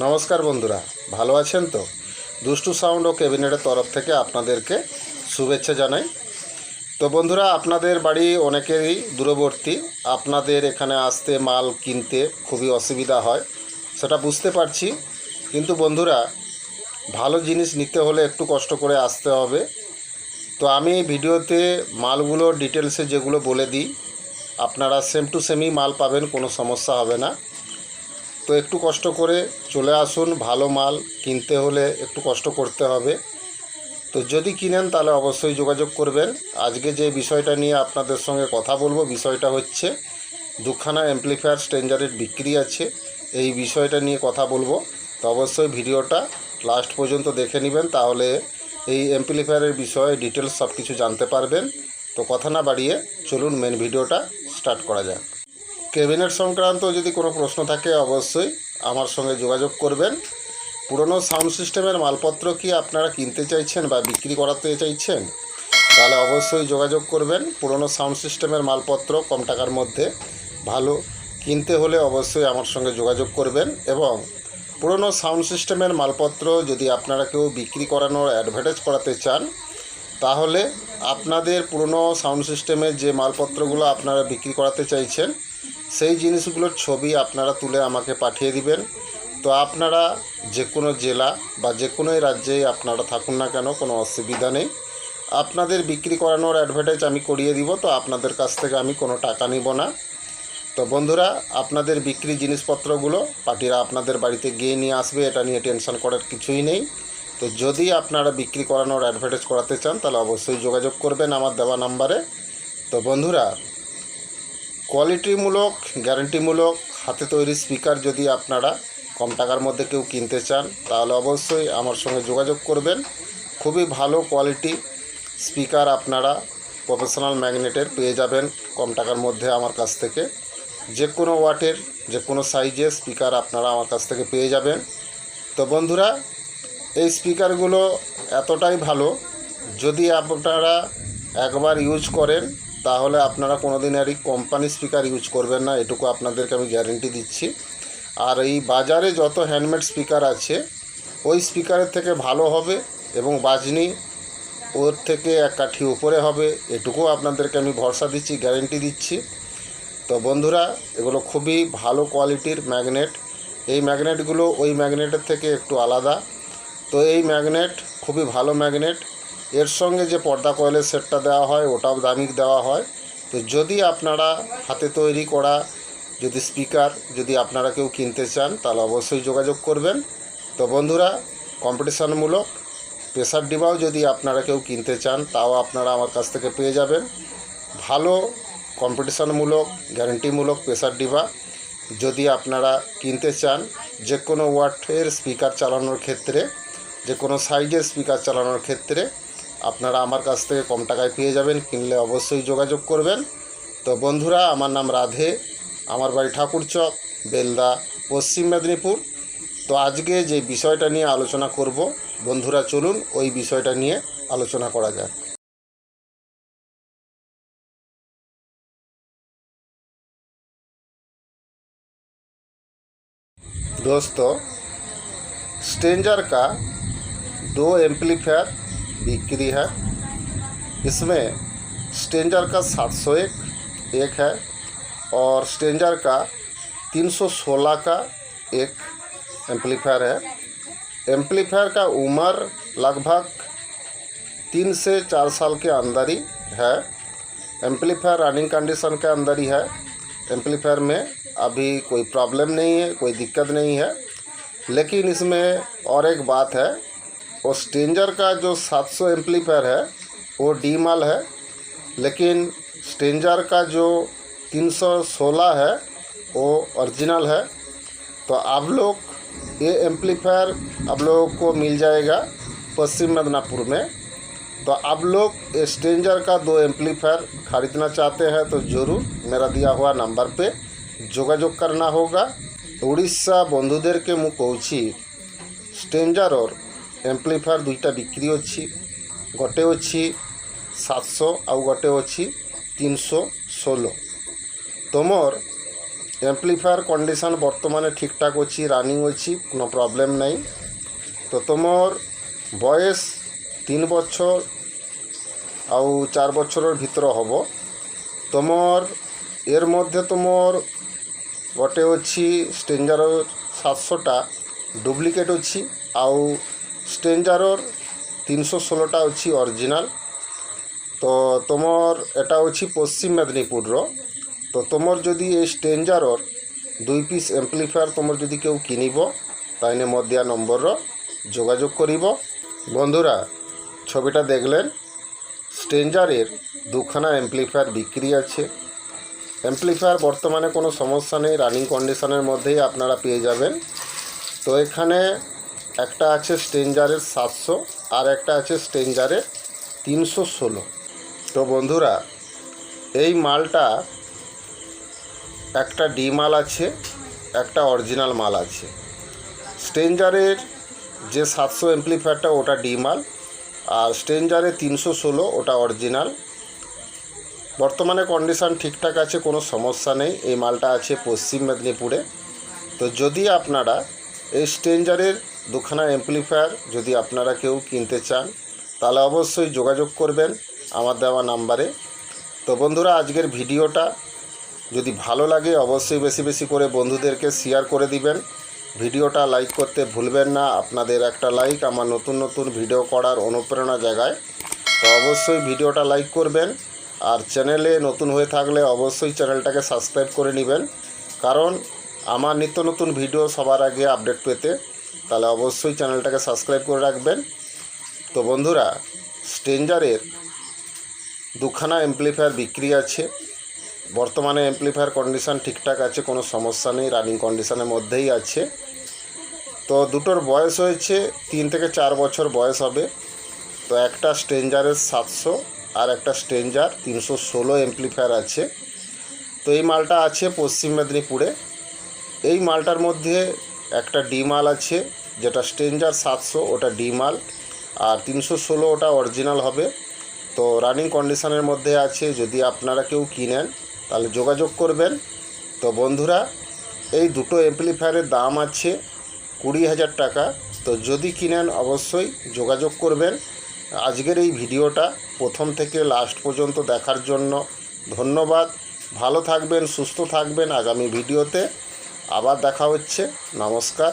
নমস্কার বন্ধুরা, ভালো আছেন তো? দুষ্টু সাউন্ড ও ক্যাবিনেটের তরফ থেকে আপনাদেরকে শুভেচ্ছা জানাই। তো বন্ধুরা, আপনাদের বাড়ি অনেকেরই দূরবর্তী। আপনাদের এখানে আসতে, মাল কিনতে খুবই অসুবিধা হয়, সেটা বুঝতে পারছি। কিন্তু বন্ধুরা, ভালো জিনিস নিতে হলে একটু কষ্ট করে আসতে হবে। তো আমি ভিডিওতে মালগুলো ডিটেলসে যেগুলো বলে দিই, আপনারা সেম টু সেমই মাল পাবেন, কোনো সমস্যা হবে না। তো একটু কষ্ট করে চলে আসুন, ভালো মাল কিনতে হলে একটু কষ্ট করতে হবে। তো যদি কিনেন তাহলে অবশ্যই যোগাযোগ করবেন। আজকে যে বিষয়টা নিয়ে আপনাদের সঙ্গে কথা বলব, বিষয়টা হচ্ছে দুখানা অ্যাম্পলিফায়ার স্ট্রেঞ্জারের বিক্রি আছে। এই বিষয়টা নিয়ে কথা বলব। তো অবশ্যই ভিডিওটা লাস্ট পর্যন্ত দেখে নেবেন, তাহলে এই অ্যাম্পলিফায়ারের বিষয়ে ডিটেলস সব কিছু জানতে পারবেন। তো কথা না বাড়িয়ে চলুন মেন ভিডিওটা স্টার্ট করা যাক। ক্যাবিনেট সংক্রান্ত যদি কোনো প্রশ্ন থাকে, অবশ্যই আমার সঙ্গে যোগাযোগ করবেন। পুরনো সাউন্ড সিস্টেমের মালপত্র কি আপনারা কিনতে চাইছেন বা বিক্রি করাতে চাইছেন? তাহলে অবশ্যই যোগাযোগ করবেন। পুরনো সাউন্ড সিস্টেমের মালপত্র কম টাকার মধ্যে ভালো। কিনতে হলে অবশ্যই আমার সঙ্গে যোগাযোগ করবেন এবং পুরনো সাউন্ড সিস্টেমের মালপত্র যদি আপনারা কেউ বিক্রি করানোর অ্যাডভার্টাইজ করাতে চান, তাহলে আপনাদের পুরনো সাউন্ড সিস্টেমের যে মালপত্রগুলো আপনারা বিক্রি করাতে চাইছেন সেই জিনিসগুলোর ছবি আপনারা তুলে আমাকে পাঠিয়ে দিবেন। তো আপনারা যে কোনো জেলা বা যে কোনো রাজ্যেই আপনারা থাকুন না কেন, কোনো অসুবিধা নেই। আপনাদের বিক্রি করানোর অ্যাডভার্টাইজ আমি করিয়ে দিব, তো আপনাদের কাছ থেকে আমি কোনো টাকা নিব না। তো বন্ধুরা, আপনাদের বিক্রি জিনিসপত্রগুলো পার্টিরা আপনাদের বাড়িতে গিয়ে নিয়ে আসবে, এটা নিয়ে টেনশন করার কিছুই নেই। তো যদি আপনারা বিক্রি করানোর অ্যাডভার্টাইজ করাতে চান, তাহলে অবশ্যই যোগাযোগ করবেন আমার দেওয়া নাম্বারে। তো বন্ধুরা কোয়ালিটিমূলক, গ্যারান্টিমূলক, হাতে তৈরি স্পিকার যদি আপনারা কম টাকার মধ্যে কেউ কিনতে চান, তাহলে অবশ্যই আমার সঙ্গে যোগাযোগ করবেন। খুবই ভালো কোয়ালিটি স্পিকার আপনারা প্রফেশনাল ম্যাগনেটের পেয়ে যাবেন কম টাকার মধ্যে আমার কাছ থেকে। যে কোনো ওয়াটের যে কোনো সাইজের স্পিকার আপনারা আমার কাছ থেকে পেয়ে যাবেন। তো বন্ধুরা, এই স্পিকারগুলো এতটাই ভালো, যদি আপনারা একবার ইউজ করেন তাহলে আপনারা কোনো দিন আর এই কোম্পানি স্পিকার ইউজ করবেন না, এটুকু আপনাদেরকে আমি গ্যারেন্টি দিচ্ছি। আর এই বাজারে যত হ্যান্ডমেড স্পিকার আছে, ওই স্পিকারের থেকে ভালো হবে এবং বাজনি ওর থেকে এক কাঠি উপরে হবে এটুকু আপনাদেরকে আমি ভরসা দিচ্ছি গ্যারেন্টি দিচ্ছি। তো বন্ধুরা, এগুলো খুবই ভালো কোয়ালিটির ম্যাগনেট এই ম্যাগনেটগুলো ওই ম্যাগনেটের থেকে একটু আলাদা। তো এই ম্যাগনেট খুবই ভালো ম্যাগনেট এর সঙ্গে যে পর্দা কয়েলের সেটটা দেওয়া হয়, ওটাও দামি দেওয়া হয়। তো যদি আপনারা হাতে তৈরি করা যদি স্পিকার যদি আপনারা কেউ কিনতে চান, তাহলে অবশ্যই যোগাযোগ করবেন। তো বন্ধুরা, কম্পিটিশানমূলক প্রেসার ডিবাও যদি আপনারা কেউ কিনতে চান, তাও আপনারা আমার কাছ থেকে পেয়ে যাবেন। ভালো কম্পিটিশানমূলক, গ্যারেন্টিমূলক প্রেসার ডিবা যদি আপনারা কিনতে চান যে কোনো ওয়াটের স্পিকার চালানোর ক্ষেত্রে যে কোনো সাইজের স্পিকার চালানোর ক্ষেত্রে আপনারা আমার কাছ থেকে কম টাকায় পেয়ে যাবেন কিনলে অবশ্যই যোগাযোগ করবেন তো বন্ধুরা আমার নাম রাধে আমার বাড়ি ঠাকুরচক বেলদা পশ্চিম মেদিনীপুর তো আজকে যে বিষয়টা নিয়ে আলোচনা করব বন্ধুরা চলুন ওই বিষয়টা নিয়ে আলোচনা করা যাক दोस्तों स्ट्रेंजर का दो एम्पलीफायर बिक्री है। इसमें स्टेंजर का सात सौ एक एक है और स्टेंजर का तीन सौ सोलह का एक एम्पलीफायर है। एम्पलीफायर का उम्र लगभग तीन से चार साल के अंदर ही है। एम्पलीफायर रनिंग कंडीशन के अंदर ही है। एम्पलीफायर में अभी कोई प्रॉब्लम नहीं है, कोई दिक्कत नहीं है। लेकिन इसमें और एक बात है और स्टेंजर का जो 700 एम्पलीफायर है, वो डी माल है, लेकिन स्टेंजर का जो 316 है, वो ओरिजिनल है। तो आप लोग, ये एम्पलीफायर आप लोगों को मिल जाएगा पश्चिम मदनापुर में। तो आप लोग स्टेंजर का दो एम्पलीफायर खरीदना चाहते हैं तो ज़रूर मेरा दिया हुआ नंबर पे जोगाजोग करना होगा। उड़ीसा बंधुदेर के मुँह कौची स्टेंजर और ଆମ୍ପ୍ଲିଫାୟର୍ ଦୁଇଟା ବିକ୍ରି ଅଛି ଗୋଟେ ଅଛି ସାତଶହ ଆଉ ଗୋଟେ ଅଛି ତିନିଶହ ଷୋହଳ ତୁମର ଆମ୍ପ୍ଲିଫାୟର୍ କଣ୍ଡିସନ୍ ବର୍ତ୍ତମାନ ଠିକ୍ଠାକ୍ ଅଛି ରନିଂ ଅଛି ନୋ ପ୍ରୋବ୍ଲେମ୍ ନାହିଁ ତ ତୁମର ବୟସ ତିନି ବଛର ଆଉ ଚାରି ବର୍ଷର ଭିତର ହେବ ତୁମର এর ମଧ୍ୟ ତୁମର ଗୋଟେ ଅଛି স্টেঞ্জার ସାତଶହଟା ଡୁପ୍ଲିକେଟ୍ ଅଛି ଆଉ ଷ୍ଟେଞ୍ଜାରର ତିନିଶହ ଷୋହଳଟା ଅଛି ଅରିଜିନାଲ୍ ତ তোমার এটা ଅଛି পশ্চিম মেদিনীপুরর তো তোমার যদি এই ଷ୍ଟେଞ୍ଜାରର দুই পিস এমপ্লিফায়ার তোমার যদি কেউ কিনিব তাইলে মধ্যিয়া নম্বরর যোগাযোগ করিব বন্ধুরা ছবিটা দেখলেন স্টেঞ্জারের দুখানা এমপ্লিফায়ার বিক্রি আছে এমপ্লিফায়ার বর্তমানে কোনো সমস্যা নেই রানিং কন্ডিশনের মধ্যেই আপনারা পেয়ে যাবেন তো এখানে একটা আছে স্টেঞ্জারের সাতশো আর একটা আছে স্টেঞ্জারের তিনশো ষোলো। তো বন্ধুরা, এই মালটা একটা ডি মাল আছে, একটা অরিজিনাল মাল আছে। স্টেঞ্জারের যে সাতশো এমপ্লিফায়ারটা ওটা ডি মাল, আর স্টেঞ্জারের তিনশো ষোলো, ওটা অরিজিনাল। বর্তমানে কন্ডিশান ঠিকঠাক আছে, কোনো সমস্যা নেই। এই মালটা আছে পশ্চিম মেদিনীপুরে। তো যদি আপনারা এই স্টেঞ্জারের দুখানা এমপ্লিফায়ার যদি আপনারা কেউ কিনতে চান, তাহলে অবশ্যই যোগাযোগ করবেন আমার দেওয়া নাম্বারে। তো বন্ধুরা, আজকের ভিডিওটা যদি ভালো লাগে, অবশ্যই বেশি বেশি করে বন্ধুদেরকে শেয়ার করে দিবেন। ভিডিওটা লাইক করতে ভুলবেন না, আপনাদের একটা লাইক আমার নতুন নতুন ভিডিও করার অনুপ্রেরণা জায়গায় তো অবশ্যই ভিডিওটা লাইক করবেন, আর চ্যানেলে নতুন হয়ে থাকলে অবশ্যই চ্যানেলটাকে সাবস্ক্রাইব করে নেবেন। কারণ, আমার নিত্য নতুন ভিডিও সবার আগে আপডেট পেতে তাহলে অবশ্যই চ্যানেলটাকে সাবস্ক্রাইব করে রাখবেন। তো বন্ধুরা স্টেঞ্জারের দুখানা এমপ্লিফায়ার বিক্রি আছে। বর্তমানে এমপ্লিফায়ার কন্ডিশন ঠিকঠাক আছে, কোনো সমস্যা নেই রানিং কন্ডিশনের মধ্যেই আছে। তো দুটোর বয়স হয়েছে, তিন থেকে চার বছর বয়স হবে। তো একটা স্ট্রেঞ্জারের সাতশো আর একটা স্ট্রেঞ্জার তিনশো ষোলো এমপ্লিফায়ার আছে। তো এই মালটা আছে পশ্চিম মেদিনীপুরে। এই মালটার মধ্যে একটা ডি মাল আছে, যেটা স্ট্রেঞ্জার সাতশো, ওটা ডি মাল আর তিনশো ষোলো ওটা অরিজিনাল হবে। তো রানিং কন্ডিশনের মধ্যে আছে, যদি আপনারা কেউ কিনেন, তাহলে যোগাযোগ করবেন। তো বন্ধুরা, এই দুটো এমপ্লিফায়ারের দাম আছে কুড়ি হাজার টাকা। তো যদি কিনেন, অবশ্যই যোগাযোগ করবেন। আজকের এই ভিডিওটা প্রথম থেকে লাস্ট পর্যন্ত দেখার জন্য ধন্যবাদ। ভালো থাকবেন, সুস্থ থাকবেন আগামী ভিডিওতে। আবার দেখা হচ্ছে। নমস্কার।